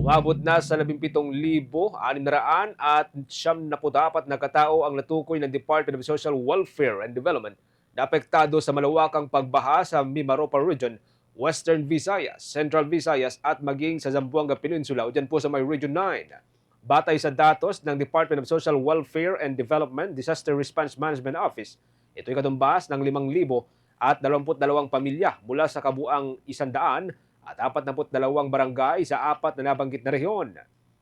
Umabot na sa 17,600 at siyam na dapat na katao ang natukoy ng Department of Social Welfare and Development na apektado sa malawakang pagbaha sa Mimaropa Region, Western Visayas, Central Visayas at maging sa Zamboanga Peninsula o dyan po sa may Region 9. Batay sa datos ng Department of Social Welfare and Development Disaster Response Management Office, ito'y katumbas ng 5,000 at 22 pamilya mula sa kabuang 100 at 42 barangay sa apat na nabanggit na rehiyon.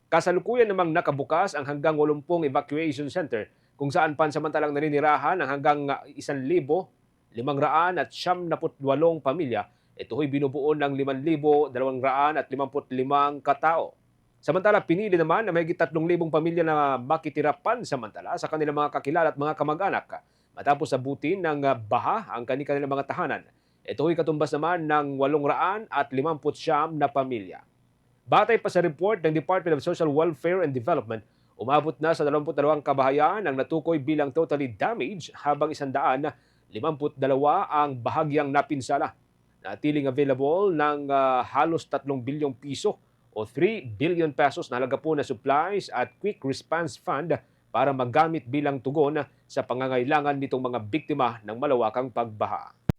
Kasalukuyan namang nakabukas ang hanggang 80 evacuation center kung saan pansamantalang naninirahan ang hanggang 1,500 at 78 pamilya. Ito'y binubuo ng 5,255 katao. Samantala, pinili naman na may 3,000 pamilya na makitira pansamantala sa kanilang mga kakilala at mga kamag-anak matapos abutin ng baha ang kanilang mga tahanan. Ito'y katumbas naman ng 800 at 50 na pamilya. Batay pa sa report ng Department of Social Welfare and Development, umabot na sa 22 kabahayan ang natukoy bilang totally damaged habang 152 ang bahagyang napinsala. Natiling available ng ah, halos 3 bilyong piso o 3 billion pesos na halaga po na supplies at quick response fund para magamit bilang tugon sa pangangailangan nitong mga biktima ng malawakang pagbaha.